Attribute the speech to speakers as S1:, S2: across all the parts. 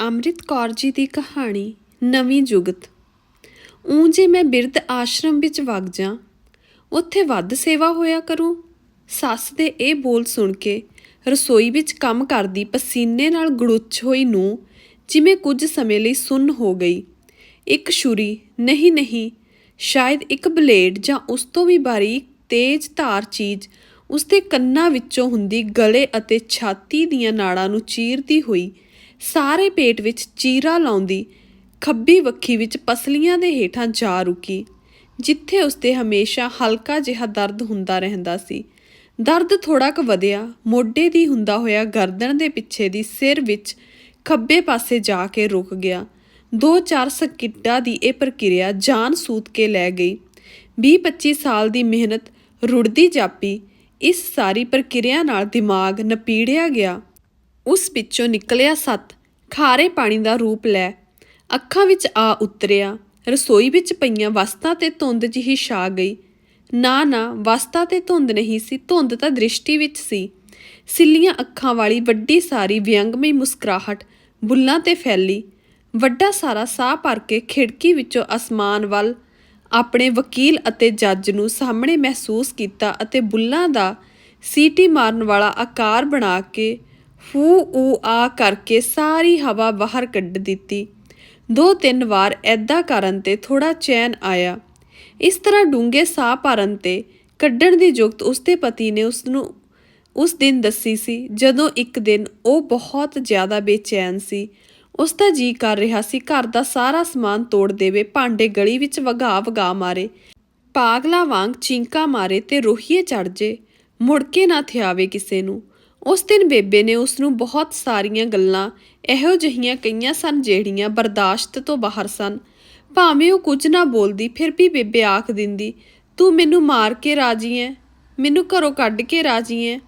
S1: ਅੰਮ੍ਰਿਤ ਕੌਰ ਜੀ ਦੀ ਕਹਾਣੀ, ਨਵੀਂ ਜੁਗਤ। ਊਂ ਜੇ ਮੈਂ ਬਿਰਧ ਆਸ਼ਰਮ ਵਿੱਚ ਵਗ ਜਾ, ਉੱਥੇ ਵੱਧ ਸੇਵਾ ਹੋਇਆ ਕਰੂ? ਸੱਸ ਦੇ ਇਹ ਬੋਲ ਸੁਣ ਕੇ ਰਸੋਈ ਵਿੱਚ ਕੰਮ ਕਰਦੀ ਪਸੀਨੇ ਨਾਲ ਗੜੁੱਚ ਹੋਈ ਨੂੰ ਜਿਵੇਂ ਕੁਝ ਸਮੇਂ ਲਈ ਸੁੰਨ ਹੋ ਗਈ। ਇੱਕ ਛੁਰੀ, ਨਹੀਂ ਨਹੀਂ, ਸ਼ਾਇਦ ਇੱਕ ਬਲੇਡ ਜਾਂ ਉਸ ਤੋਂ ਵੀ ਬਾਰੀਕ ਤੇਜ਼ ਧਾਰ ਚੀਜ਼ ਉਸਦੇ ਕੰਨਾਂ ਵਿੱਚੋਂ ਹੁੰਦੀ ਗਲੇ ਅਤੇ ਛਾਤੀ ਦੀਆਂ ਨਾੜਾਂ ਨੂੰ ਚੀਰਦੀ ਹੋਈ ਸਾਰੇ ਪੇਟ ਵਿੱਚ ਚੀਰਾ ਲਾਉਂਦੀ, ਖੱਬੀ ਵੱਖੀ ਵਿੱਚ ਪਸਲੀਆਂ ਦੇ ਹੇਠਾਂ ਜਾ ਰੁਕੀ, ਜਿੱਥੇ ਉਸਤੇ ਹਮੇਸ਼ਾ ਹਲਕਾ ਜਿਹਾ ਦਰਦ ਹੁੰਦਾ ਰਹਿੰਦਾ ਸੀ। ਦਰਦ ਥੋੜਾ ਕੁ ਵਧਿਆ, ਮੋਢੇ ਦੀ ਹੁੰਦਾ ਹੋਇਆ ਗਰਦਨ ਦੇ ਪਿੱਛੇ ਦੀ ਸਿਰ ਵਿੱਚ ਖੱਬੇ ਪਾਸੇ ਜਾ ਕੇ ਰੁਕ ਗਿਆ। ਦੋ ਚਾਰ ਸਕਿੱਟਾਂ ਦੀ ਇਹ ਪ੍ਰਕਿਰਿਆ ਜਾਨ ਸੂਤ ਕੇ ਲੈ ਗਈ। 20-25 ਸਾਲ ਦੀ ਮਿਹਨਤ, ਰੁੜਦੀ ਜਾਪੀ, ਇਸ ਸਾਰੀ ਪ੍ਰਕਿਰਿਆ ਨਾਲ ਦਿਮਾਗ ਨਪੀੜਿਆ ਗਿਆ। ਉਸ ਵਿੱਚੋਂ ਨਿਕਲਿਆ ਸੱਤ, ਖਾਰੇ ਪਾਣੀ ਦਾ ਰੂਪ ਲੈ। ਅੱਖਾਂ ਵਿੱਚ ਆ ਉਤਰਿਆ, ਰਸੋਈ ਵਿੱਚ ਪਈਆਂ ਵਸਤਾਂ ਤੇ ਧੁੰਦ ਜਿਹੀ ਛਾ ਗਈ। ਨਾ ਨਾ, ਵਸਤਾਂ ਤੇ ਧੁੰਦ ਨਹੀਂ ਸੀ, ਧੁੰਦ ਤਾਂ ਦ੍ਰਿਸ਼ਟੀ ਵਿੱਚ ਸੀ। ਸਿੱਲੀਆਂ ਅੱਖਾਂ ਵਾਲੀ ਵੱਡੀ ਸਾਰੀ ਵਿਅੰਗਮਈ ਮੁਸਕਰਾਹਟ ਬੁੱਲਾਂ ਤੇ ਫੈਲੀ। ਵੱਡਾ ਸਾਰਾ ਸਾਹ ਭਰ ਕੇ ਖਿੜਕੀ ਵਿੱਚੋਂ ਅਸਮਾਨ ਵੱਲ ਆਪਣੇ ਵਕੀਲ ਅਤੇ ਜੱਜ ਨੂੰ ਸਾਹਮਣੇ ਮਹਿਸੂਸ ਕੀਤਾ ਅਤੇ ਬੁੱਲਾਂ ਦਾ ਸੀਟੀ ਮਾਰਨ ਵਾਲਾ ਆਕਾਰ ਬਣਾ ਕੇ ਫੂ ਊ ਆ ਕਰਕੇ ਸਾਰੀ ਹਵਾ ਬਾਹਰ ਕੱਢ ਦਿੱਤੀ। ਦੋ ਤਿੰਨ ਵਾਰ ਐਦਾਂ ਕਰਨ ਤੇ ਥੋੜਾ ਚੈਨ ਆਇਆ। ਇਸ ਤਰ੍ਹਾਂ ਡੂੰਘੇ ਸਾਹ ਭਰਨ ਤੇ ਕੱਢਣ ਦੀ ਜੁਗਤ ਉਸਦੇ ਪਤੀ ਨੇ ਉਸ ਨੂੰ ਉਸ ਦਿਨ ਦੱਸੀ ਸੀ, ਜਦੋਂ ਇੱਕ ਦਿਨ ਉਹ ਬਹੁਤ ਜ਼ਿਆਦਾ ਬੇਚੈਨ ਸੀ। ਉਸ ਦਾ ਜੀ ਕਰ ਰਿਹਾ ਸੀ, ਘਰ ਦਾ ਸਾਰਾ ਸਮਾਨ ਤੋੜ ਦੇਵੇ, ਭਾਂਡੇ ਗਲੀ ਵਿੱਚ ਵਗਾ ਵਗਾ ਮਾਰੇ, ਪਾਗਲਾ ਵਾਂਗ ਚਿੰਕਾ ਮਾਰੇ ਤੇ ਰੋਹੀਏ ਚੜ ਜੇ। ਮੁੜ ਕੇ ਨਾ ਥਿਆਵੇ ਕਿਸੇ ਨੂੰ। ਉਸ ਦਿਨ ਬੇਬੇ ਨੇ ਉਸ ਨੂੰ ਬਹੁਤ ਸਾਰੀਆਂ ਗੱਲਾਂ, ਇਹੋ ਜਿਹੀਆਂ ਕਹੀਆਂ ਸਨ ਜਿਹੜੀਆਂ ਬਰਦਾਸ਼ਤ ਤੋਂ ਬਾਹਰ ਸਨ। ਭਾਵੇਂ ਉਹ ਕੁਝ ਨਾ ਬੋਲਦੀ, ਫਿਰ ਵੀ ਬੇਬੇ ਆਖ ਦਿੰਦੀ, ਤੂੰ ਮੈਨੂੰ ਮਾਰ ਕੇ ਰਾਜੀ ਐ ਮੈਨੂੰ ਘਰੋਂ ਕੱਢ ਕੇ ਰਾਜੀ ਐ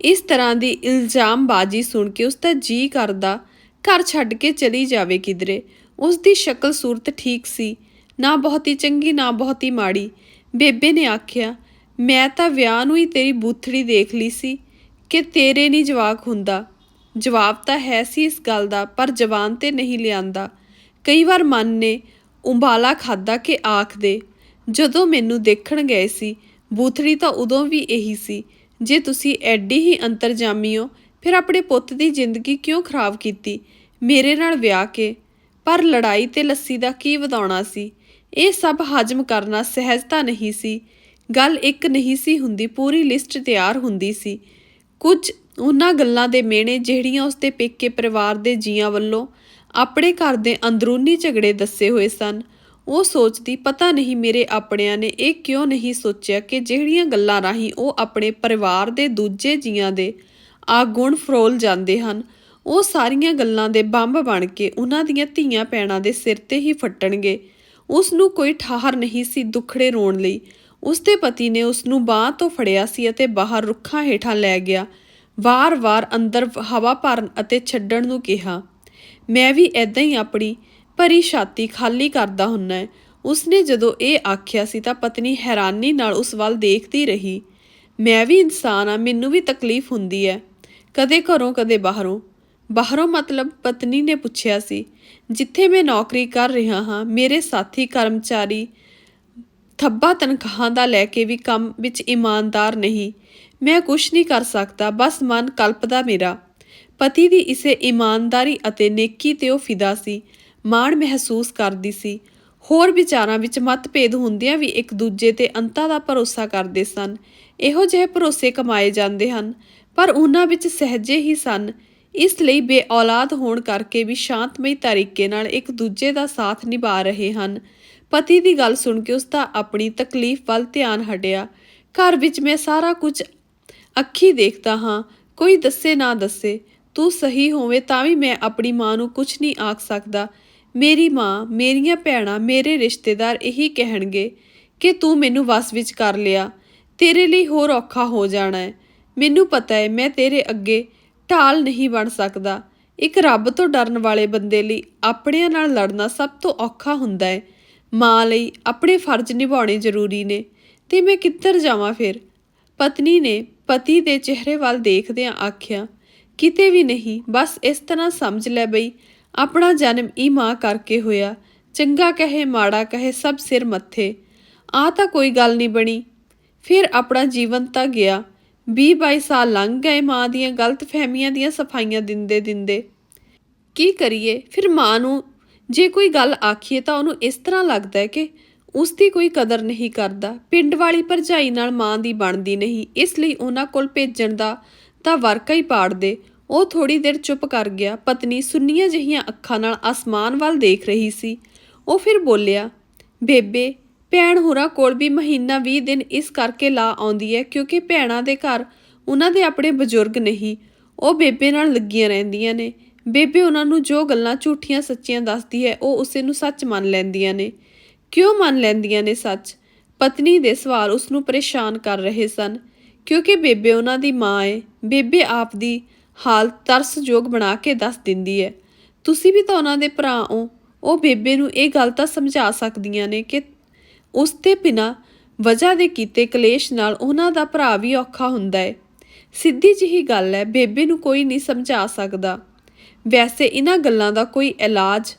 S1: ਇਸ ਤਰ੍ਹਾਂ ਦੀ ਇਲਜ਼ਾਮਬਾਜ਼ੀ ਸੁਣ ਕੇ ਉਸ ਦਾ ਜੀ ਕਰਦਾ, ਘਰ ਛੱਡ ਕੇ ਚਲੀ ਜਾਵੇ ਕਿਧਰੇ? ਉਸ ਦੀ ਸ਼ਕਲ ਸੂਰਤ ਠੀਕ ਸੀ, ਨਾ ਬਹੁਤੀ ਚੰਗੀ, ਨਾ ਬਹੁਤੀ ਮਾੜੀ। ਬੇਬੇ ਨੇ ਆਖਿਆ, ਮੈਂ ਤਾਂ ਵਿਆਹ ਨੂੰ ਹੀ ਤੇਰੀ ਬੂਥੜੀ ਦੇਖ ਲਈ ਸੀ। ਕਿ ਤੇਰੇ ਨਹੀਂ ਜਵਾਕ ਹੁੰਦਾ। ਜਵਾਬ ਤਾਂ ਹੈ ਸੀ ਇਸ ਗੱਲ ਦਾ, ਪਰ ਜ਼ਬਾਨ ਤੇ ਨਹੀਂ ਲਿਆਂਦਾ। ਕਈ ਵਾਰ ਮਨ ਨੇ ਉਬਾਲਾ ਖਾਦਾ ਕਿ ਆਖ ਦੇ, ਜਦੋਂ ਮੈਨੂੰ ਦੇਖਣ ਗਏ ਸੀ, ਬੂਥੜੀ ਤਾਂ ਉਦੋਂ ਵੀ ਇਹੀ ਸੀ। ਜੇ ਤੁਸੀਂ ਐਡੀ ਹੀ ਅੰਤਰਜਾਮੀ ਹੋ, ਫਿਰ ਆਪਣੇ ਪੁੱਤ ਦੀ ਜ਼ਿੰਦਗੀ ਕਿਉਂ ਖਰਾਬ ਕੀਤੀ? ਮੇਰੇ ਨਾਲ ਵਿਆਹ ਕੇ। ਪਰ ਲੜਾਈ ਤੇ ਲੱਸੀ ਦਾ ਕੀ ਵਧਾਉਣਾ ਸੀ? ਇਹ ਸਭ ਹਜਮ ਕਰਨਾ ਸਹਿਜਤਾ ਨਹੀਂ ਸੀ। ਗੱਲ ਇੱਕ ਨਹੀਂ ਸੀ ਹੁੰਦੀ, ਪੂਰੀ ਲਿਸਟ ਤਿਆਰ ਹੁੰਦੀ ਸੀ। ਕੁਝ ਉਹਨਾਂ ਗੱਲਾਂ ਦੇ ਮੇਣੇ ਜਿਹੜੀਆਂ ਉਸਦੇ ਪੇਕੇ ਪਰਿਵਾਰ ਦੇ ਜੀਆਂ ਵੱਲੋਂ ਆਪਣੇ ਘਰ ਦੇ ਅੰਦਰੂਨੀ ਝਗੜੇ ਦੱਸੇ ਹੋਏ ਸਨ। ਉਹ ਸੋਚਦੀ, ਪਤਾ ਨਹੀਂ ਮੇਰੇ ਆਪਣਿਆਂ ਨੇ ਇਹ ਕਿਉਂ ਨਹੀਂ ਸੋਚਿਆ ਕਿ ਜਿਹੜੀਆਂ ਗੱਲਾਂ ਰਾਹੀਂ ਉਹ ਆਪਣੇ ਪਰਿਵਾਰ ਦੇ ਦੂਜੇ ਜੀਆਂ ਦੇ ਆ ਗੁਣ ਫਰੋਲ ਜਾਂਦੇ ਹਨ, ਉਹ ਸਾਰੀਆਂ ਗੱਲਾਂ ਦੇ ਬੰਬ ਬਣ ਕੇ ਉਹਨਾਂ ਦੀਆਂ ਧੀਆਂ ਪੈਣਾ ਦੇ ਸਿਰ ਤੇ ਹੀ ਫੱਟਣਗੇ। ਉਸ ਨੂੰ ਕੋਈ ਠਾਹਰ ਨਹੀਂ ਸੀ ਦੁਖੜੇ ਰੋਣ ਲਈ। ਉਸ ਦੇ ਪਤੀ ਨੇ ਉਸ ਨੂੰ ਬਾਹ ਤੋਂ ਫੜਿਆ ਸੀ ਅਤੇ ਬਾਹਰ ਰੁੱਖਾਂ ਹੇਠਾਂ ਲੈ ਗਿਆ। ਵਾਰ-ਵਾਰ ਅੰਦਰ ਹਵਾ ਭਰਨ ਅਤੇ ਛੱਡਣ ਨੂੰ ਕਿਹਾ, ਮੈਂ ਵੀ ਐਦਾਂ ਹੀ ਆਪਣੀ ਭਰੀ ਛਾਤੀ ਖਾਲੀ ਕਰਦਾ ਹੁੰਨਾ ਉਸਨੇ ਜਦੋਂ ਇਹ ਆਖਿਆ ਸੀ ਤਾਂ ਪਤਨੀ ਹੈਰਾਨੀ ਨਾਲ ਉਸ ਵੱਲ ਦੇਖਦੀ ਰਹੀ। ਮੈਂ ਵੀ ਇਨਸਾਨ ਆ ਮੈਨੂੰ ਵੀ ਤਕਲੀਫ ਹੁੰਦੀ ਹੈ। ਕਦੇ ਘਰੋਂ, ਕਦੇ ਬਾਹਰੋਂ। ਬਾਹਰੋਂ ਮਤਲਬ ਪਤਨੀ ਨੇ ਪੁੱਛਿਆ ਸੀ, ਜਿੱਥੇ ਮੈਂ ਨੌਕਰੀ ਕਰ ਰਿਹਾ ਹਾਂ, ਮੇਰੇ ਸਾਥੀ, ਕਰਮਚਾਰੀ ਥੱਬਾ ਤਨਖਾਹਾਂ ਦਾ ਲੈ ਕੇ ਵੀ ਕੰਮ ਵਿੱਚ ਇਮਾਨਦਾਰ ਨਹੀਂ। ਮੈਂ ਕੁਝ ਨਹੀਂ ਕਰ ਸਕਦਾ, ਬਸ ਮਨ ਕਲਪਦਾ ਮੇਰਾ। ਪਤੀ ਦੀ ਇਸੇ ਇਮਾਨਦਾਰੀ ਅਤੇ ਨੇਕੀ ਤੇ ਉਹ ਫਿਦਾ ਸੀ, ਮਾਣ ਮਹਿਸੂਸ ਕਰਦੀ ਸੀ। ਹੋਰ ਵਿਚਾਰਾਂ ਵਿੱਚ ਮਤਭੇਦ ਹੁੰਦਿਆਂ ਵੀ ਇੱਕ ਦੂਜੇ ਤੇ ਅੰਤਾਂ ਦਾ ਭਰੋਸਾ ਕਰਦੇ ਸਨ। ਇਹੋ ਜਿਹੇ ਭਰੋਸੇ ਕਮਾਏ ਜਾਂਦੇ ਹਨ, ਪਰ ਉਹਨਾਂ ਵਿੱਚ ਸਹਜੇ ਹੀ ਸਨ। ਇਸ ਲਈ ਬੇਔਲਾਦ ਹੋਣ ਕਰਕੇ ਵੀ ਸ਼ਾਂਤਮਈ ਤਰੀਕੇ ਨਾਲ ਇੱਕ ਦੂਜੇ ਦਾ ਸਾਥ ਨਿਭਾ ਰਹੇ ਹਨ। ਪਤੀ ਦੀ ਗੱਲ ਸੁਣ ਕੇ ਉਸ ਦਾ ਆਪਣੀ ਤਕਲੀਫ ਵੱਲ ਧਿਆਨ ਹਟਿਆ। ਘਰ ਵਿੱਚ ਮੈਂ ਸਾਰਾ ਕੁਝ ਅੱਖੀ ਦੇਖਦਾ ਹਾਂ, ਕੋਈ ਦੱਸੇ ਨਾ ਦੱਸੇ। ਤੂੰ ਸਹੀ ਹੋਵੇਂ ਤਾਂ ਵੀ ਮੈਂ ਆਪਣੀ ਮਾਂ ਨੂੰ ਕੁਝ ਨਹੀਂ ਆਖ ਸਕਦਾ। ਮੇਰੀ ਮਾਂ, ਮੇਰੀਆਂ ਭੈਣਾਂ, ਮੇਰੇ ਰਿਸ਼ਤੇਦਾਰ ਇਹੀ ਕਹਿਣਗੇ ਕਿ ਤੂੰ ਮੈਨੂੰ ਵਸ ਵਿੱਚ ਕਰ ਲਿਆ। ਤੇਰੇ ਲਈ ਹੋਰ ਔਖਾ ਹੋ ਜਾਣਾ ਹੈ। ਮੈਨੂੰ ਪਤਾ ਹੈ, ਮੈਂ ਤੇਰੇ ਅੱਗੇ ਢਾਲ ਨਹੀਂ ਬਣ ਸਕਦਾ। ਇੱਕ ਰੱਬ ਤੋਂ ਡਰਨ ਵਾਲੇ ਬੰਦੇ ਲਈ ਆਪਣਿਆਂ ਨਾਲ ਲੜਨਾ ਸਭ ਤੋਂ ਔਖਾ ਹੁੰਦਾ ਹੈ। ਮਾਂ ਲਈ ਆਪਣੇ ਫਰਜ਼ ਨਿਭਾਉਣੇ ਜ਼ਰੂਰੀ ਨੇ। ਤੇ ਮੈਂ ਕਿੱਧਰ ਜਾਵਾਂ ਫਿਰ? ਪਤਨੀ ਨੇ ਪਤੀ ਦੇ ਚਿਹਰੇ ਵੱਲ ਦੇਖਦਿਆਂ ਆਖਿਆ, ਕਿਤੇ ਵੀ ਨਹੀਂ, ਬਸ ਇਸ ਤਰ੍ਹਾਂ ਸਮਝ ਲੈ ਬਈ। ਆਪਣਾ ਜਨਮ ਹੀ ਮਾਂ ਕਰਕੇ ਹੋਇਆ। ਚੰਗਾ ਕਹੇ, ਮਾੜਾ ਕਹੇ, ਸਭ ਸਿਰ ਮੱਥੇ। ਆ ਤਾਂ ਕੋਈ ਗੱਲ ਨਹੀਂ ਬਣੀ। ਫਿਰ ਆਪਣਾ ਜੀਵਨ ਤਾਂ ਗਿਆ। 20 22 ਸਾਲ ਲੰਘ ਗਏ ਮਾਂ ਦੀਆਂ ਗਲਤ ਫਹਿਮੀਆਂ ਦੀਆਂ ਸਫਾਈਆਂ ਦਿੰਦੇ ਦਿੰਦੇ। ਕੀ ਕਰੀਏ? ਫਿਰ ਮਾਂ ਨੂੰ ਜੇ ਕੋਈ ਗੱਲ ਆਖੀਏ ਤਾਂ ਉਹਨੂੰ ਇਸ ਤਰ੍ਹਾਂ ਲੱਗਦਾ ਹੈ ਕਿ ਉਸ ਦੀ ਕੋਈ ਕਦਰ ਨਹੀਂ ਕਰਦਾ, ਪਿੰਡ ਵਾਲੀ ਭਰਜਾਈ ਨਾਲ ਮਾਂ ਦੀ ਬਣਦੀ ਨਹੀਂ, ਇਸ ਲਈ ਉਹਨਾਂ ਕੋਲ ਭੇਜਣ ਦਾ ਤਾਂ ਵਰਕਾ ਹੀ ਪਾੜ ਦੇ। ਉਹ ਥੋੜੀ ਦੇਰ ਚੁੱਪ ਕਰ ਗਿਆ। ਪਤਨੀ ਸੁੰਨੀਆਂ ਜਿਹੀਆਂ ਅੱਖਾਂ ਨਾਲ ਆਸਮਾਨ ਵੱਲ ਦੇਖ ਰਹੀ ਸੀ। ਉਹ ਫਿਰ ਬੋਲਿਆ, ਬੇਬੇ, ਭੈਣ ਹੋਰਾਂ ਕੋਲ ਵੀ ਮਹੀਨਾ 20 ਦਿਨ ਇਸ ਕਰਕੇ ਲਾ ਆਉਂਦੀ ਹੈ ਕਿਉਂਕਿ ਭੈਣਾਂ ਦੇ ਘਰ ਉਹਨਾਂ ਦੇ ਆਪਣੇ ਬਜ਼ੁਰਗ ਨਹੀਂ, ਉਹ ਬੇਬੇ ਨਾਲ ਲੱਗੀਆਂ ਰਹਿੰਦੀਆਂ ਨੇ। ਬੇਬੇ, ਉਹਨਾਂ ਨੂੰ ਜੋ ਗੱਲਾਂ ਝੂਠੀਆਂ ਸੱਚੀਆਂ ਦੱਸਦੀ ਹੈ, ਉਹ ਉਸੇ ਨੂੰ ਸੱਚ ਮੰਨ ਲੈਂਦੀਆਂ ਨੇ। ਕਿਉਂ ਮੰਨ ਲੈਂਦੀਆਂ ਨੇ ਸੱਚ? ਪਤਨੀ ਦੇ ਸਵਾਲ ਉਸ ਨੂੰ ਪਰੇਸ਼ਾਨ ਕਰ ਰਹੇ ਸਨ, ਕਿਉਂਕਿ ਬੇਬੇ ਉਹਨਾਂ ਦੀ ਮਾਂ ਹੈ ਬੇਬੇ ਆਪ ਦੀ ਹਾਲ ਤਰਸਯੋਗ ਬਣਾ ਕੇ ਦੱਸ ਦਿੰਦੀ ਹੈ। ਤੁਸੀਂ ਵੀ ਤਾਂ ਉਹਨਾਂ ਦੇ ਭਰਾ ਹੋ। ਉਹ ਬੇਬੇ ਨੂੰ ਇਹ ਗੱਲ ਤਾਂ ਸਮਝਾ ਸਕਦੀਆਂ ਨੇ ਕਿ ਉਸ ਤੇ ਬਿਨਾ ਵਜ੍ਹਾ ਦੇ ਕੀਤੇ ਕਲੇਸ਼ ਨਾਲ ਉਹਨਾਂ ਦਾ ਭਰਾ ਵੀ ਔਖਾ ਹੁੰਦਾ ਹੈ ਸਿੱਧੀ ਜਿਹੀ ਗੱਲ ਹੈ, ਬੇਬੇ ਨੂੰ ਕੋਈ ਨਹੀਂ ਸਮਝਾ ਸਕਦਾ। ਵੈਸੇ ਇਹਨਾਂ ਗੱਲਾਂ ਦਾ ਕੋਈ ਇਲਾਜ,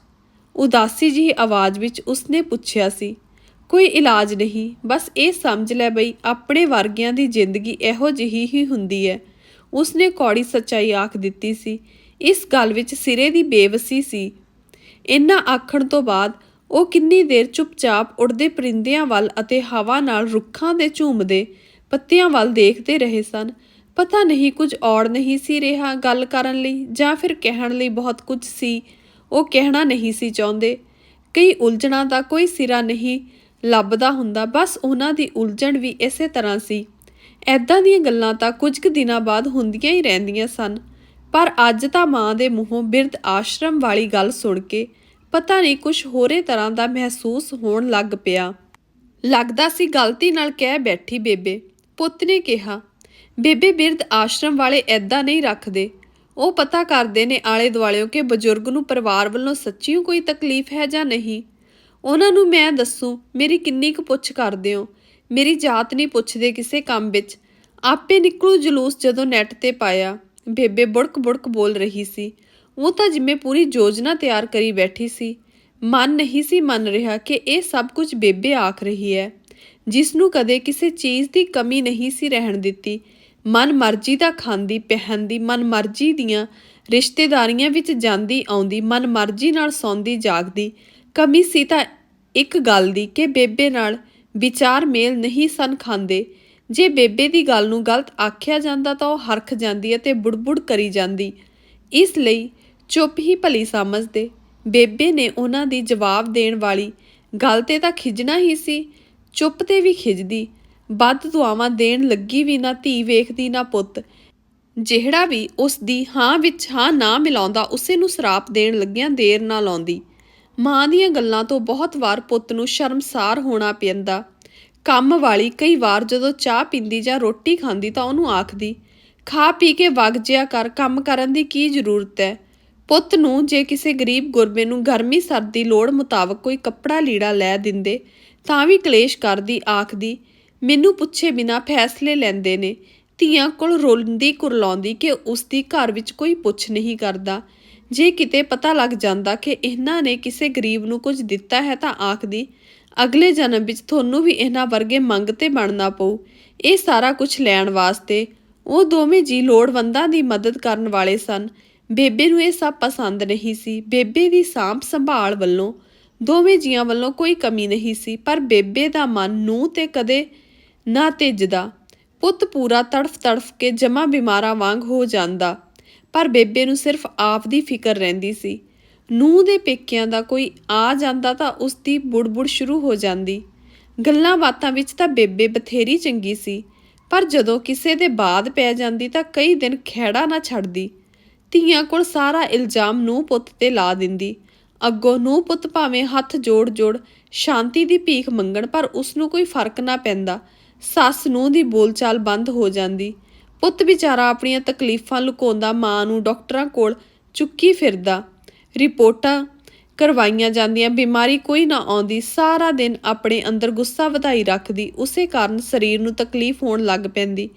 S1: ਉਦਾਸੀ ਜਿਹੀ ਆਵਾਜ਼ ਵਿੱਚ ਉਸਨੇ ਪੁੱਛਿਆ ਸੀ, ਕੋਈ ਇਲਾਜ ਨਹੀਂ, ਬਸ ਇਹ ਸਮਝ ਲੈ ਬਈ ਆਪਣੇ ਵਰਗਿਆਂ ਦੀ ਜ਼ਿੰਦਗੀ ਇਹੋ ਜਿਹੀ ਹੀ ਹੁੰਦੀ ਹੈ। ਉਸਨੇ ਕੌੜੀ ਸੱਚਾਈ ਆਖ ਦਿੱਤੀ ਸੀ। ਇਸ ਗੱਲ ਵਿੱਚ ਸਿਰੇ ਦੀ ਬੇਵਸੀ ਸੀ। ਇੰਨਾ ਆਖਣ ਤੋਂ ਬਾਅਦ ਉਹ ਕਿੰਨੀ ਦੇਰ ਚੁੱਪਚਾਪ ਉੜਦੇ ਪਰਿੰਦਿਆਂ ਵੱਲ ਅਤੇ ਹਵਾ ਨਾਲ ਰੁੱਖਾਂ ਦੇ ਝੂਮਦੇ ਪੱਤਿਆਂ ਵੱਲ ਦੇਖਦੇ ਰਹੇ ਸਨ। ਪਤਾ ਨਹੀਂ ਕੁਝ ਔੜ ਨਹੀਂ ਸੀ ਰਿਹਾ ਗੱਲ ਕਰਨ ਲਈ ਜਾਂ ਫਿਰ ਕਹਿਣ ਲਈ ਬਹੁਤ ਕੁਝ ਸੀ। ਉਹ ਕਹਿਣਾ ਨਹੀਂ ਸੀ ਚਾਹੁੰਦੇ। ਕਈ ਉਲਝਣਾ ਦਾ ਕੋਈ ਸਿਰਾ ਨਹੀਂ ਲੱਭਦਾ ਹੁੰਦਾ, ਬਸ ਉਹਨਾਂ ਦੀ ਉਲਝਣ ਵੀ ਇਸੇ ਤਰ੍ਹਾਂ ਸੀ। ਐਦਾਂ ਦੀਆਂ ਗੱਲਾਂ ਤਾਂ ਕੁਝ ਕੁ ਦਿਨਾਂ ਬਾਅਦ ਹੁੰਦੀਆਂ ਹੀ ਰਹਿੰਦੀਆਂ ਸਨ, ਪਰ ਅੱਜ ਤਾਂ ਮਾਂ ਦੇ ਮੂੰਹੋਂ ਬਿਰਧ ਆਸ਼ਰਮ ਵਾਲੀ ਗੱਲ ਸੁਣ ਕੇ ਪਤਾ ਨਹੀਂ ਕੁਝ ਹੋਰੇ ਤਰ੍ਹਾਂ ਦਾ ਮਹਿਸੂਸ ਹੋਣ ਲੱਗ ਪਿਆ। ਲੱਗਦਾ ਸੀ ਗਲਤੀ ਨਾਲ ਕਹਿ ਬੈਠੀ ਬੇਬੇ। ਪੁੱਤ ਨੇ ਕਿਹਾ ਬੇਬੇ ਬਿਰਧ ਆਸ਼ਰਮ ਵਾਲੇ ਐਦਾਂ ਨਹੀਂ ਰੱਖਦੇ। ਉਹ ਪਤਾ ਕਰਦੇ ਨੇ ਆਲੇ ਦੁਆਲਿਓ ਕਿ ਬਜ਼ੁਰਗ ਨੂੰ ਪਰਿਵਾਰ ਵੱਲੋਂ ਸੱਚੀਓ ਕੋਈ ਤਕਲੀਫ ਹੈ ਜਾਂ ਨਹੀਂ। ਉਹਨਾਂ ਨੂੰ ਮੈਂ ਦੱਸੂ, ਮੇਰੀ ਕਿੰਨੀ ਕੁ ਪੁੱਛ ਕਰਦੇ ਹੋ? ਮੇਰੀ ਜਾਤ ਨਹੀਂ ਪੁੱਛਦੇ ਕਿਸੇ ਕੰਮ ਵਿੱਚ। ਆਪੇ ਨਿਕਲੂ ਜਲੂਸ ਜਦੋਂ ਨੈਟ ਤੇ ਪਾਇਆ। ਬੇਬੇ ਬੁੜਕ ਬੁੜਕ ਬੋਲ ਰਹੀ ਸੀ। ਉਹ ਤਾਂ ਜਿਵੇਂ ਪੂਰੀ ਯੋਜਨਾ ਤਿਆਰ ਕਰੀ ਬੈਠੀ ਸੀ। ਮਨ ਨਹੀਂ ਸੀ ਮੰਨ ਰਿਹਾ ਕਿ ਇਹ ਸਭ ਕੁਝ ਬੇਬੇ ਆਖ ਰਹੀ ਹੈ। ਜਿਸ ਨੂੰ ਕਦੇ ਕਿਸੇ ਚੀਜ਼ ਦੀ ਕਮੀ ਨਹੀਂ ਸੀ ਰਹਿਣ ਦਿੱਤੀ। ਮਨ ਮਰਜ਼ੀ ਦਾ ਖਾਂਦੀ, ਪਹਿਨਦੀ, ਮਨ ਮਰਜ਼ੀ ਦੀਆਂ ਰਿਸ਼ਤੇਦਾਰੀਆਂ ਵਿੱਚ ਜਾਂਦੀ, ਆਉਂਦੀ, ਮਨ ਮਰਜ਼ੀ ਨਾਲ ਸੌਂਦੀ, ਜਾਗਦੀ। ਕਮੀ ਸੀ ਤਾਂ ਇੱਕ ਗੱਲ ਦੀ ਕਿ ਬੇਬੇ ਨਾਲ ਵਿਚਾਰ ਮੇਲ ਨਹੀਂ ਸਨ ਖਾਂਦੇ। ਜੇ ਬੇਬੇ ਦੀ ਗੱਲ ਨੂੰ ਗਲਤ ਆਖਿਆ ਜਾਂਦਾ ਤਾਂ ਉਹ ਹਰਖ ਜਾਂਦੀ ਅਤੇ ਬੁੜਬੁੜ ਕਰੀ ਜਾਂਦੀ। ਇਸ ਲਈ ਚੁੱਪ ਹੀ ਭਲੀ ਸਮਝਦੇ। ਬੇਬੇ ਨੇ ਉਹਨਾਂ ਦੀ ਜਵਾਬ ਦੇਣ ਵਾਲੀ ਗੱਲ ਤੇ ਤਾਂ ਖਿਜਣਾ ਹੀ ਸੀ। ਚੁੱਪ ਤੇ ਵੀ ਖਿਜਦੀ। ਵੱਧ ਦੁਆਵਾਂ ਦੇਣ ਲੱਗੀ ਵੀ ਨਾ ਧੀ ਵੇਖਦੀ ਨਾ ਪੁੱਤ। ਜਿਹੜਾ ਵੀ ਉਸ ਦੀ ਹਾਂ ਵਿੱਚ ਹਾਂ ਨਾ ਮਿਲਾਉਂਦਾ, ਉਸੇ ਨੂੰ ਸਰਾਪ ਦੇਣ ਲੱਗਿਆਂ ਦੇਰ ਨਾ ਲਾਉਂਦੀ। ਮਾਂ ਦੀਆਂ ਗੱਲਾਂ ਤੋਂ ਬਹੁਤ ਵਾਰ ਪੁੱਤ ਨੂੰ ਸ਼ਰਮਸਾਰ ਹੋਣਾ ਪੈਂਦਾ। ਕੰਮ ਵਾਲੀ ਕਈ ਵਾਰ ਜਦੋਂ ਚਾਹ ਪੀਂਦੀ ਜਾਂ ਰੋਟੀ ਖਾਂਦੀ ਤਾਂ ਉਹਨੂੰ ਆਖਦੀ, ਖਾ ਪੀ ਕੇ ਵਗ ਜਿਆ ਕਰ, ਕੰਮ ਕਰਨ ਦੀ ਕੀ ਜ਼ਰੂਰਤ ਹੈ ਪੁੱਤ ਨੂੰ ਜੇ ਕਿਸੇ ਗਰੀਬ ਗੁਰਬੇ ਨੂੰ ਗਰਮੀ ਸਰਦੀ ਲੋੜ ਮੁਤਾਬਕ ਕੋਈ ਕੱਪੜਾ ਲੀੜਾ ਲੈ ਦਿੰਦੇ, ਤਾਂ ਵੀ ਕਲੇਸ਼ ਕਰਦੀ, ਆਖਦੀ ਮੈਨੂੰ ਪੁੱਛੇ ਬਿਨਾ ਫੈਸਲੇ ਲੈਂਦੇ ਨੇ। ਧੀਆਂ ਕੋਲ ਰੋਲਦੀ ਕੁਰਲਾਉਂਦੀ ਕਿ ਉਸ ਦੀ ਘਰ ਵਿੱਚ ਕੋਈ ਪੁੱਛ ਨਹੀਂ ਕਰਦਾ। ਜੇ ਕਿਤੇ ਪਤਾ ਲੱਗ ਜਾਂਦਾ ਕਿ ਇਹਨਾਂ ਨੇ ਕਿਸੇ ਗਰੀਬ ਨੂੰ ਕੁਝ ਦਿੱਤਾ ਹੈ ਤਾਂ ਆਖਦੀ, ਅਗਲੇ ਜਨਮ ਵਿੱਚ ਤੁਹਾਨੂੰ ਵੀ ਇਹਨਾਂ ਵਰਗੇ ਮੰਗ ਤੇ ਬਣਨਾ ਪਊ। ਇਹ ਸਾਰਾ ਕੁਝ ਲੈਣ ਵਾਸਤੇ ਉਹ ਦੋਵੇਂ ਜੀ ਲੋੜਵੰਦਾਂ ਦੀ ਮਦਦ ਕਰਨ ਵਾਲੇ ਸਨ। ਬੇਬੇ ਨੂੰ ਇਹ ਸਭ ਪਸੰਦ ਨਹੀਂ ਸੀ। ਬੇਬੇ ਦੀ ਸਾਂਭ ਸੰਭਾਲ ਵੱਲੋਂ ਦੋਵੇਂ ਜੀਆਂ ਵੱਲੋਂ ਕੋਈ ਕਮੀ ਨਹੀਂ ਸੀ, ਪਰ ਬੇਬੇ ਦਾ ਮਨ ਨੂੰ ਤੇ ਕਦੇ ਨਾ ਤੇਜਦਾ। ਪੁੱਤ ਪੂਰਾ ਤੜਫ ਤੜਫ ਕੇ ਜਮਾ ਬਿਮਾਰਾਂ ਵਾਂਗ ਹੋ ਜਾਂਦਾ। ਪਰ ਬੇਬੇ ਨੂੰ ਸਿਰਫ ਆਪ ਦੀ ਫਿਕਰ ਰਹਿੰਦੀ ਸੀ। ਨੂੰਹ ਦੇ ਪੇਕਿਆਂ ਦਾ ਕੋਈ ਆ ਜਾਂਦਾ ਤਾਂ ਉਸ ਦੀ ਬੁੜਬੁੜ ਸ਼ੁਰੂ ਹੋ ਜਾਂਦੀ। ਗੱਲਾਂ ਬਾਤਾਂ ਵਿੱਚ ਤਾਂ ਬੇਬੇ ਬਥੇਰੀ ਚੰਗੀ ਸੀ। ਪਰ ਜਦੋਂ ਕਿਸੇ ਦੇ ਬਾਦ ਪੈ ਜਾਂਦੀ ਤਾਂ ਕਈ ਦਿਨ ਖਹਿੜਾ ਨਾ ਛੱਡਦੀ। ਧੀਆਂ ਕੋਲ ਸਾਰਾ ਇਲਜ਼ਾਮ ਨੂੰ ਪੁੱਤ ਤੇ ਲਾ ਦਿੰਦੀ। ਅੱਗੋਂ ਨੂੰ ਪੁੱਤ ਭਾਵੇਂ ਹੱਥ ਜੋੜ ਜੋੜ ਸ਼ਾਂਤੀ ਦੀ ਭੀਖ ਮੰਗਣ ਪਰ ਉਸ ਨੂੰ ਕੋਈ ਫ਼ਰਕ ਨਾ ਪੈਂਦਾ। ਸੱਸ ਨੂੰ ਦੀ ਬੋਲਚਾਲ ਬੰਦ ਹੋ ਜਾਂਦੀ। ਪੁੱਤ ਵਿਚਾਰਾ ਆਪਣੀਆਂ ਤਕਲੀਫਾਂ ਲੁਕਾਉਂਦਾ ਮਾਂ ਨੂੰ ਡਾਕਟਰਾਂ ਕੋਲ ਚੁੱਕੀ ਫਿਰਦਾ। ਰਿਪੋਰਟਾਂ ਕਰਵਾਈਆਂ ਜਾਂਦੀਆਂ, ਬਿਮਾਰੀ ਕੋਈ ਨਾ ਆਉਂਦੀ, ਸਾਰਾ ਦਿਨ ਆਪਣੇ ਅੰਦਰ ਗੁੱਸਾ ਵਧਾਈ ਰੱਖਦੀ, ਉਸੇ ਕਾਰਨ ਸਰੀਰ ਨੂੰ ਤਕਲੀਫ ਹੋਣ ਲੱਗ ਪੈਂਦੀ।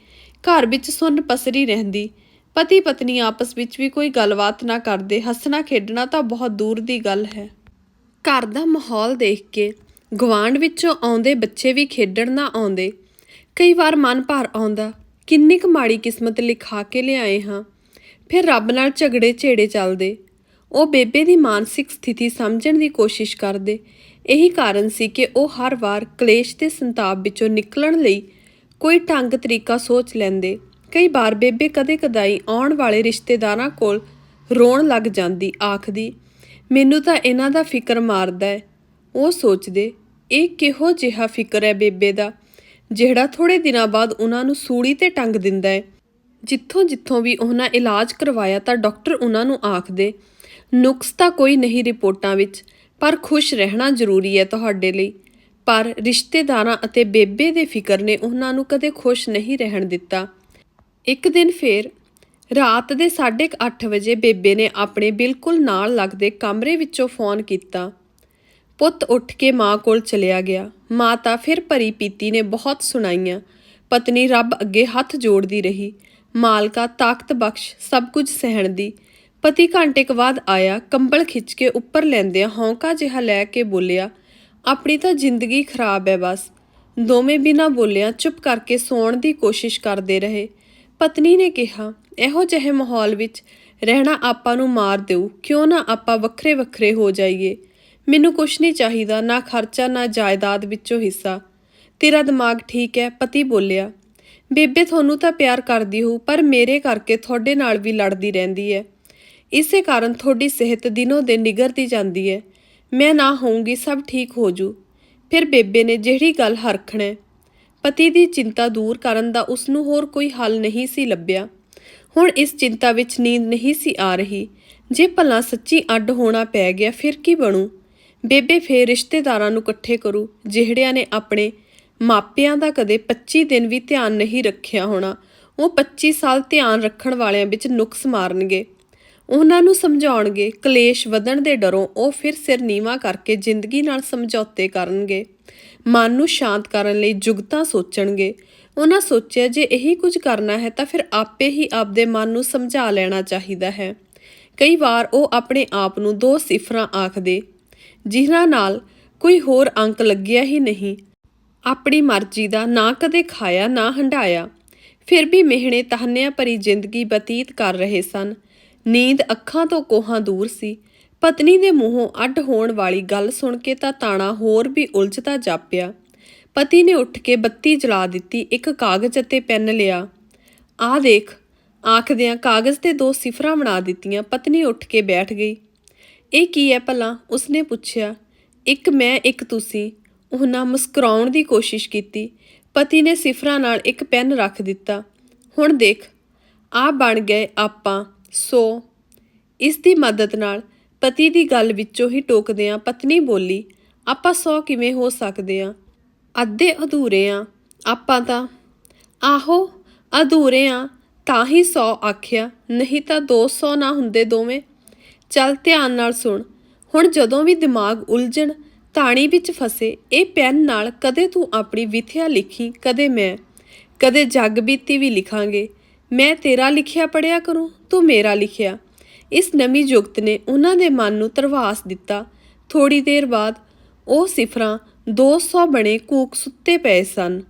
S1: ਘਰ ਵਿੱਚ ਸੁੰਨ ਪਸਰੀ ਰਹਿੰਦੀ। ਪਤੀ ਪਤਨੀ ਆਪਸ ਵਿੱਚ ਵੀ ਕੋਈ ਗੱਲਬਾਤ ਨਾ ਕਰਦੇ, ਹੱਸਣਾ ਖੇਡਣਾ ਤਾਂ ਬਹੁਤ ਦੂਰ ਦੀ ਗੱਲ ਹੈ। ਘਰ ਦਾ ਮਾਹੌਲ ਦੇਖ ਕੇ ਗਵਾਂਢ ਵਿੱਚੋਂ ਆਉਂਦੇ ਬੱਚੇ ਵੀ ਖੇਡਣ ਨਾ ਆਉਂਦੇ। ਕਈ ਵਾਰ ਮਨ ਭਰ ਆਉਂਦਾ, ਕਿੰਨੀ ਕੁ ਮਾੜੀ ਕਿਸਮਤ ਲਿਖਾ ਕੇ ਲਿਆਏ ਹਾਂ। ਫਿਰ ਰੱਬ ਨਾਲ ਝਗੜੇ ਝੇੜੇ ਚੱਲਦੇ। ਉਹ ਬੇਬੇ ਦੀ ਮਾਨਸਿਕ ਸਥਿਤੀ ਸਮਝਣ ਦੀ ਕੋਸ਼ਿਸ਼ ਕਰਦੇ। ਇਹੀ ਕਾਰਨ ਸੀ ਕਿ ਉਹ ਹਰ ਵਾਰ ਕਲੇਸ਼ ਤੇ ਸੰਤਾਪ ਵਿੱਚੋਂ ਨਿਕਲਣ ਲਈ ਕੋਈ ਢੰਗ ਤਰੀਕਾ ਸੋਚ ਲੈਂਦੇ। ਕਈ ਵਾਰ ਬੇਬੇ ਕਦੇ ਕਦਾਈ ਆਉਣ ਵਾਲੇ ਰਿਸ਼ਤੇਦਾਰਾਂ ਕੋਲ ਰੋਣ ਲੱਗ ਜਾਂਦੀ, ਆਖਦੀ, ਮੈਨੂੰ ਤਾਂ ਇਹਨਾਂ ਦਾ ਫਿਕਰ ਮਾਰਦਾ ਹੈ। ਉਹ ਸੋਚਦੇ, ਇਹ ਕਿਹੋ ਜਿਹਾ ਫਿਕਰ ਹੈ ਬੇਬੇ ਦਾ? ਜਿਹੜਾ ਥੋੜੇ ਦਿਨਾਂ ਬਾਅਦ ਉਹਨਾਂ ਨੂੰ ਸੂਲੀ ਤੇ ਟੰਗ ਦਿੰਦਾ ਹੈ। ਜਿੱਥੋਂ ਜਿੱਥੋਂ ਵੀ ਉਹਨਾਂ ਇਲਾਜ ਕਰਵਾਇਆ ਤਾਂ ਡਾਕਟਰ ਉਹਨਾਂ ਨੂੰ ਆਖਦੇ, ਨੁਕਸ ਤਾਂ ਕੋਈ ਨਹੀਂ ਰਿਪੋਰਟਾਂ ਵਿੱਚ, ਪਰ ਖੁਸ਼ ਰਹਿਣਾ ਜ਼ਰੂਰੀ ਹੈ ਤੁਹਾਡੇ ਲਈ। ਪਰ ਰਿਸ਼ਤੇਦਾਰਾਂ ਅਤੇ ਬੇਬੇ ਦੇ ਫਿਕਰ ਨੇ ਉਹਨਾਂ ਨੂੰ ਕਦੇ ਖੁਸ਼ ਨਹੀਂ ਰਹਿਣ ਦਿੱਤਾ। ਇੱਕ ਦਿਨ ਫੇਰ ਰਾਤ ਦੇ 8:30 ਵਜੇ ਬੇਬੇ ਨੇ ਆਪਣੇ ਬਿਲਕੁਲ ਨਾਲ ਲੱਗਦੇ ਕਮਰੇ ਵਿੱਚੋਂ ਫੋਨ ਕੀਤਾ। ਪੁੱਤ ਉੱਠ ਕੇ ਮਾਂ ਕੋਲ ਚਲਿਆ ਗਿਆ। ਮਾਂ ਤਾਂ ਫਿਰ ਭਰੀ ਪੀਤੀ ਨੇ ਬਹੁਤ ਸੁਣਾਈਆਂ। ਪਤਨੀ ਰੱਬ ਅੱਗੇ ਹੱਥ ਜੋੜਦੀ ਰਹੀ। ਮਾਲਕਾ ਤਾਕਤ ਬਖਸ਼ ਸਭ ਕੁਝ ਸਹਿਣ ਦੀ ਪਤੀ ਘੰਟੇ ਕੁ ਬਾਅਦ ਆਇਆ, ਕੰਬਲ ਖਿੱਚ ਕੇ ਉੱਪਰ ਲੈਂਦਿਆਂ ਹੌਂਕਾ ਜਿਹਾ ਲੈ ਕੇ ਬੋਲਿਆ, ਆਪਣੀ ਤਾਂ ਜ਼ਿੰਦਗੀ ਖਰਾਬ ਹੈ ਬਸ। ਦੋਵੇਂ ਬਿਨਾਂ ਬੋਲਿਆਂ ਚੁੱਪ ਕਰਕੇ ਸੌਣ ਦੀ ਕੋਸ਼ਿਸ਼ ਕਰਦੇ ਰਹੇ। ਪਤਨੀ ਨੇ ਕਿਹਾ, ਇਹੋ ਜਿਹੇ ਮਾਹੌਲ ਵਿੱਚ ਰਹਿਣਾ ਆਪਾਂ ਨੂੰ ਮਾਰ ਦਿਓ ਕਿਉਂ ਨਾ ਆਪਾਂ ਵੱਖਰੇ ਵੱਖਰੇ ਹੋ ਜਾਈਏ? ਮੈਨੂੰ ਕੁਛ ਨਹੀਂ ਚਾਹੀਦਾ ਨਾ ਖਰਚਾ ਨਾ ਜਾਇਦਾਦ ਵਿੱਚੋਂ ਹਿੱਸਾ। ਤੇਰਾ ਦਿਮਾਗ ਠੀਕ ਹੈ ਪਤੀ ਬੋਲਿਆ। ਬੇਬੇ ਤੁਹਾਨੂੰ ਤਾਂ ਪਿਆਰ ਕਰਦੀ ਹੋ ਪਰ ਮੇਰੇ ਕਰਕੇ ਤੁਹਾਡੇ ਨਾਲ ਵੀ ਲੜਦੀ ਰਹਿੰਦੀ ਹੈ। ਇਸੇ ਕਾਰਨ ਤੁਹਾਡੀ ਸਿਹਤ ਦਿਨੋ ਦਿਨ ਨਿਗਰਦੀ ਜਾਂਦੀ ਹੈ। ਮੈਂ ਨਾ ਹੋਊਂਗੀ ਸਭ ਠੀਕ ਹੋ ਜੂ ਫਿਰ ਬੇਬੇ ਨੇ ਜਿਹੜੀ ਗੱਲ ਹਰਖਣਾ ਹੈ, ਪਤੀ ਦੀ ਚਿੰਤਾ ਦੂਰ ਕਰਨ ਦਾ ਉਸ ਨੂੰ ਹੋਰ ਕੋਈ ਹੱਲ ਨਹੀਂ ਸੀ ਲੱਭਿਆ। ਹੁਣ ਇਸ ਚਿੰਤਾ ਵਿੱਚ ਨੀਂਦ ਨਹੀਂ ਸੀ ਆ ਰਹੀ। ਜੇ ਭਲਾ ਸੱਚੀ ਅੱਡ ਹੋਣਾ ਪੈ ਗਿਆ ਫਿਰ ਕੀ ਬਣੂ? ਬੇਬੇ ਫੇਰ ਰਿਸ਼ਤੇਦਾਰਾਂ ਨੂੰ ਇਕੱਠੇ ਕਰੂ, ਜਿਹੜਿਆਂ ਨੇ ਆਪਣੇ ਮਾਪਿਆਂ ਦਾ ਕਦੇ 25 ਦਿਨ ਵੀ ਧਿਆਨ ਨਹੀਂ ਰੱਖਿਆ ਹੋਣਾ। ਉਹ 25 ਸਾਲ ਧਿਆਨ ਰੱਖਣ ਵਾਲਿਆਂ ਵਿੱਚ ਨੁਕਸ ਮਾਰਨਗੇ। ਉਹਨਾਂ ਨੂੰ ਸਮਝਾਉਣਗੇ, ਕਲੇਸ਼ ਵਧਣ ਦੇ ਡਰੋਂ ਉਹ ਫਿਰ ਸਿਰ ਨੀਵਾ ਕਰਕੇ ਜ਼ਿੰਦਗੀ ਨਾਲ ਸਮਝੌਤੇ ਕਰਨਗੇ। ਮਨ ਨੂੰ ਸ਼ਾਂਤ ਕਰਨ ਲਈ ਜੁਗਤਾਂ ਸੋਚਣਗੇ। ਉਹਨਾਂ ਸੋਚਿਆ, ਜੇ ਇਹੀ ਕੁਝ ਕਰਨਾ ਹੈ ਤਾਂ ਫਿਰ ਆਪੇ ਹੀ ਆਪਦੇ ਮਨ ਨੂੰ ਸਮਝਾ ਲੈਣਾ ਚਾਹੀਦਾ ਹੈ। ਕਈ ਵਾਰ ਉਹ ਆਪਣੇ ਆਪ ਨੂੰ ਦੋ ਸਿਫਰਾਂ ਆਖਦੇ ਜਿਨ੍ਹਾਂ ਨਾਲ ਕੋਈ ਹੋਰ ਅੰਕ ਲੱਗਿਆ ਹੀ ਨਹੀਂ। ਆਪਣੀ ਮਰਜ਼ੀ ਦਾ ਨਾ ਕਦੇ ਖਾਇਆ, ਨਾ ਹੰਡਾਇਆ ਫਿਰ ਵੀ ਮਿਹਣੇ ਤਾਹਨਿਆਂ ਭਰੀ ਜ਼ਿੰਦਗੀ ਬਤੀਤ ਕਰ ਰਹੇ ਸਨ। ਨੀਂਦ ਅੱਖਾਂ ਤੋਂ ਕੋਹਾਂ ਦੂਰ ਸੀ। ਪਤਨੀ ਦੇ ਮੂੰਹੋਂ ਅੱਡ ਹੋਣ ਵਾਲੀ ਗੱਲ ਸੁਣ ਕੇ ਤਾਂ ਤਾਣਾ ਹੋਰ ਵੀ ਉਲਝਦਾ ਜਾਪਿਆ। ਪਤੀ ਨੇ ਉੱਠ ਕੇ ਬੱਤੀ ਜਲਾ ਦਿੱਤੀ, ਇੱਕ ਕਾਗਜ਼ ਅਤੇ ਪੈਨ ਲਿਆ। ਆਹ ਦੇਖ, ਆਖਦਿਆਂ ਕਾਗਜ਼ ਤੇ ਦੋ ਸਿਫਰਾਂ ਬਣਾ ਦਿੱਤੀਆਂ, ਪਤਨੀ ਉੱਠ ਕੇ ਬੈਠ ਗਈ। ਇਹ ਕੀ ਹੈ ਭਲਾ? ਉਸਨੇ ਪੁੱਛਿਆ, ਇੱਕ ਮੈਂ, ਇੱਕ ਤੁਸੀਂ। ਉਹਨਾਂ ਮੁਸਕਰਾਉਣ ਦੀ ਕੋਸ਼ਿਸ਼ ਕੀਤੀ। ਪਤੀ ਨੇ ਸਿਫਰਾਂ ਨਾਲ ਇੱਕ ਪੈਨ ਰੱਖ ਦਿੱਤਾ। ਹੁਣ ਦੇਖ, ਆ ਬਣ ਗਏ ਆਪਾਂ, ਸੋ। ਇਸ ਦੀ ਮਦਦ ਨਾਲ ਪਤੀ ਦੀ ਗੱਲ ਵਿੱਚੋਂ ਹੀ ਟੋਕਦਿਆਂ ਪਤਨੀ ਬੋਲੀ, ਆਪਾਂ ਸੌ ਕਿਵੇਂ ਹੋ ਸਕਦੇ ਆ? ਅੱਧੇ ਅਧੂਰੇ ਆ, ਆਪਾਂ ਤਾਂ। ਆਹੋ, ਅਧੂਰੇ ਆ, ਤਾਂ ਹੀ 100 ਆਖਿਆ। ਨਹੀਂ ਤਾਂ 200 ਨਾ ਹੁੰਦੇ ਦੋਵੇਂ? ਚੱਲ ਧਿਆਨ ਨਾਲ ਸੁਣ। ਹੁਣ ਜਦੋਂ ਵੀ ਦਿਮਾਗ ਉਲਝਣ ਤਾਣੀ ਵਿੱਚ ਫਸੇ, ਇਹ ਪੈਨ ਨਾਲ ਕਦੇ ਤੂੰ ਆਪਣੀ ਵਿਥਿਆ ਲਿਖੀ, ਕਦੇ ਮੈਂ। ਕਦੇ ਜੱਗ ਬੀਤੀ ਵੀ ਲਿਖਾਂਗੇ। ਮੈਂ ਤੇਰਾ ਲਿਖਿਆ ਪੜਿਆ ਕਰੂੰ, ਤੂੰ ਮੇਰਾ ਲਿਖਿਆ। ਇਸ ਨਵੀਂ ਜੁਗਤ ਨੇ ਉਹਨਾਂ ਦੇ ਮਨ ਨੂੰ ਤਰਵਾਸ ਦਿੱਤਾ। ਥੋੜੀ ਦੇਰ ਬਾਅਦ ਉਹ ਸਿਫਰਾਂ 200 ਬਣੇ ਕੂਕ ਸੁੱਤੇ ਪਏ ਸਨ।